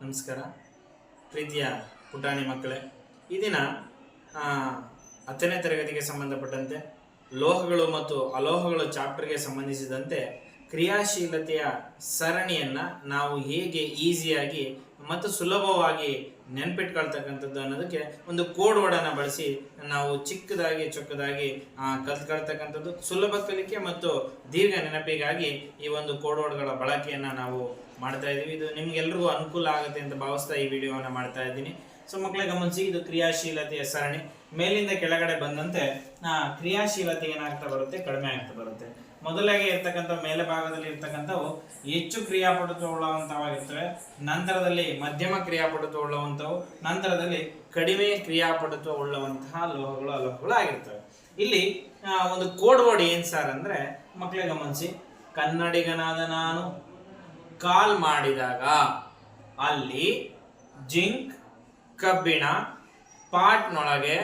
ನಮಸ್ಕಾರ. ಪ್ರೀತಿಯ ಪುಟಾಣಿ ಮಕ್ಕಳೇ, ಈ ದಿನ ಹತ್ತನೇ ತರಗತಿಗೆ ಸಂಬಂಧಪಟ್ಟಂತೆ, ಲೋಹಗಳು ಮತ್ತು ಅಲೋಹಗಳು ಚಾಪ್ಟರ್ಗೆ ಸಂಬಂಧಿಸಿದಂತೆ ಕ್ರಿಯಾಶೀಲತೆಯ ಸರಣಿಯನ್ನು ನಾವು ಹೇಗೆ ಈಸಿಯಾಗಿ ಮತ್ತು ಸುಲಭವಾಗಿ ನೆನ್ಪಿಟ್ಕೊಳ್ತಕ್ಕಂಥದ್ದು ಅನ್ನೋದಕ್ಕೆ ಒಂದು ಕೋಡ್ ವರ್ಡನ್ನು ಬಳಸಿ ನಾವು ಚಿಕ್ಕದಾಗಿ ಚೊಕ್ಕದಾಗಿ ಕಲ್ತ್ಕೊಳ್ತಕ್ಕಂಥದ್ದು ಸುಲಭ ಕಲಿಕೆ ಮತ್ತು ದೀರ್ಘ ನೆನಪಿಗಾಗಿ ಈ ಒಂದು ಕೋಡ್ ವರ್ಡ್ಗಳ ಬಳಕೆಯನ್ನು ನಾವು ಮಾಡ್ತಾ ಇದ್ದೀವಿ. ಇದು ನಿಮ್ಗೆಲ್ರಿಗೂ ಅನುಕೂಲ ಆಗುತ್ತೆ ಅಂತ ಭಾವಿಸ್ತಾ ಈ ವಿಡಿಯೋವನ್ನು ಮಾಡ್ತಾ ಇದ್ದೀನಿ. ಸೊ ಮಕ್ಕಳೇ, ಗಮನಿಸಿ, ಇದು ಕ್ರಿಯಾಶೀಲತೆಯ ಸರಣಿ. ಮೇಲಿಂದ ಕೆಳಗಡೆ ಬಂದಂತೆ ಕ್ರಿಯಾಶೀಲತೆ ಏನಾಗ್ತಾ ಬರುತ್ತೆ? ಕಡಿಮೆ ಆಗ್ತಾ ಬರುತ್ತೆ. ಮೊದಲಾಗಿ ಇರ್ತಕ್ಕಂಥ ಮೇಲೆ ಭಾಗದಲ್ಲಿ ಇರ್ತಕ್ಕಂಥವು ಹೆಚ್ಚು ಕ್ರಿಯಾಪಟುತ್ವ ಉಳ್ಳವಂಥವಾಗಿರ್ತವೆ ನಂತರದಲ್ಲಿ ಮಧ್ಯಮ ಕ್ರಿಯಾಪಟುತ್ವ ಉಳ್ಳವಂಥವು ನಂತರದಲ್ಲಿ ಕಡಿಮೆ ಕ್ರಿಯಾಪಟುತ್ವ ಉಳ್ಳವಂತಹ ಲೋಹಗಳು, ಅಲೋಹಗಳು ಆಗಿರ್ತವೆ. ಇಲ್ಲಿ ಒಂದು ಕೋಡ್ ವರ್ಡ್ ಏನ್ ಸರ್ ಅಂದ್ರೆ ಮಕ್ಕಳೇ ಗಮನಿಸಿ. ಕನ್ನಡಿಗನಾದ ನಾನು ಕಾಲ್ ಮಾಡಿದಾಗ ಅಲ್ಲಿ ಜಿಂಕ್ ಕಬ್ಬಿಣ ಪಾಟ್ನೊಳಗೆ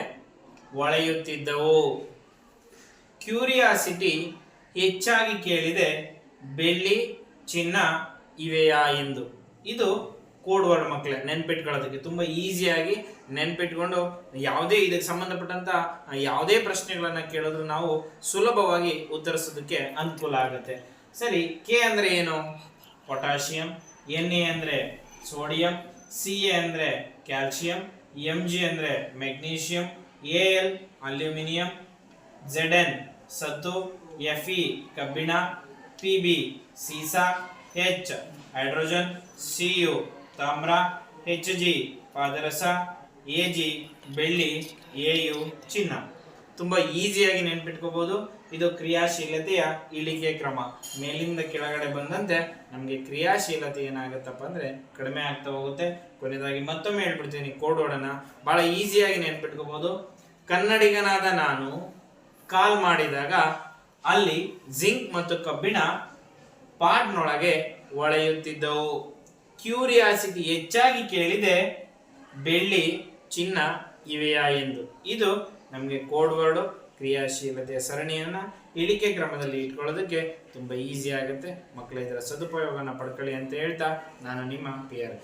ಒಳೆಯುತ್ತಿದ್ದವು. ಕ್ಯೂರಿಯಾಸಿಟಿ ಹೆಚ್ಚಾಗಿ ಕೇಳಿದೆ ಬೆಳ್ಳಿ, ಚಿನ್ನ ಇವೆಯಾ ಎಂದು. ಇದು ಕೋಡ್ ವರ್ಡ್ ಮಕ್ಕಳೇ ನೆನ್ಪಿಟ್ಕೊಳ್ಳೋದಕ್ಕೆ ತುಂಬ ಈಸಿಯಾಗಿ ನೆನ್ಪಿಟ್ಕೊಂಡು ಯಾವುದೇ ಇದಕ್ಕೆ ಸಂಬಂಧಪಟ್ಟಂತ ಯಾವುದೇ ಪ್ರಶ್ನೆಗಳನ್ನ ಕೇಳಿದ್ರು ನಾವು ಸುಲಭವಾಗಿ ಉತ್ತರಿಸೋದಕ್ಕೆ ಅನುಕೂಲ ಆಗುತ್ತೆ. ಸರಿ ಕೆ ಅಂದ್ರೆ ಏನು? ಪೊಟ್ಯಾಷಿಯಂ ಎನ್ ಎ ಅಂದರೆ ಸೋಡಿಯಂ ಸಿ ಎ ಅಂದರೆ ಕ್ಯಾಲ್ಸಿಯಂ ಎಂ ಜಿ ಅಂದರೆ magnesium A L aluminium Z N ಸತ್ತು ಎಫ್ ಇ, ಕಬ್ಬಿಣ, ಪಿ ಬಿ, ಸೀಸಾ ಹೆಚ್ ಹೈಡ್ರೋಜನ್ ಸಿ ಯು ತಾಮ್ರ ಹೆಚ್ ಜಿ, ಪಾದರಸ, ಎ ಜಿ, ಬೆಳ್ಳಿ, ಎ ಯು, ಚಿನ್ನ. ತುಂಬ ಈಸಿಯಾಗಿ ನೆನ್ಪಿಟ್ಕೋಬಹುದು ಇದು ಕ್ರಿಯಾಶೀಲತೆಯ ಇಳಿಕೆ ಕ್ರಮ. ಮೇಲಿಂದ ಕೆಳಗಡೆ ಬಂದಂತೆ ನಮಗೆ ಕ್ರಿಯಾಶೀಲತೆ ಏನಾಗುತ್ತಪ್ಪ ಅಂದ್ರೆ ಕಡಿಮೆ ಆಗ್ತಾ ಹೋಗುತ್ತೆ. ಕೊನೆಯದಾಗಿ ಮತ್ತೊಮ್ಮೆ ಹೇಳ್ಬಿಡ್ತೀನಿ ಕೋಡೋಡನ ಭಾಳ ಬಹಳ ಈಸಿಯಾಗಿ ನೆನ್ಪಿಟ್ಕೋಬಹುದು ಕನ್ನಡಿಗನಾದ ನಾನು ಕಾಲ್ ಮಾಡಿದಾಗ ಅಲ್ಲಿ ಜಿಂಕ್ ಮತ್ತು ಕಬ್ಬಿಣ ಪಾಟ್ನೊಳಗೆ ಒಳೆಯುತ್ತಿದ್ದವು. ಕ್ಯೂರಿಯಾಸಿಟಿ ಹೆಚ್ಚಾಗಿ ಕೇಳಿದೆ, ಬೆಳ್ಳಿ ಚಿನ್ನ ಇವೆಯಾ ಎಂದು. ಇದು ನಮಗೆ ಕೋಡ್ ವರ್ಡು, ಕ್ರಿಯಾಶೀಲತೆಯ ಸರಣಿಯನ್ನು ಇಳಿಕೆ ಕ್ರಮದಲ್ಲಿ ಇಟ್ಕೊಳ್ಳೋದಕ್ಕೆ ತುಂಬ ಈಸಿ ಆಗುತ್ತೆ. ಮಕ್ಕಳ ಇದರ ಸದುಪಯೋಗನ ಪಡ್ಕೊಳ್ಳಿ ಅಂತ ಹೇಳ್ತಾ ನಾನು ನಿಮ್ಮ ಪಿ ಆರ್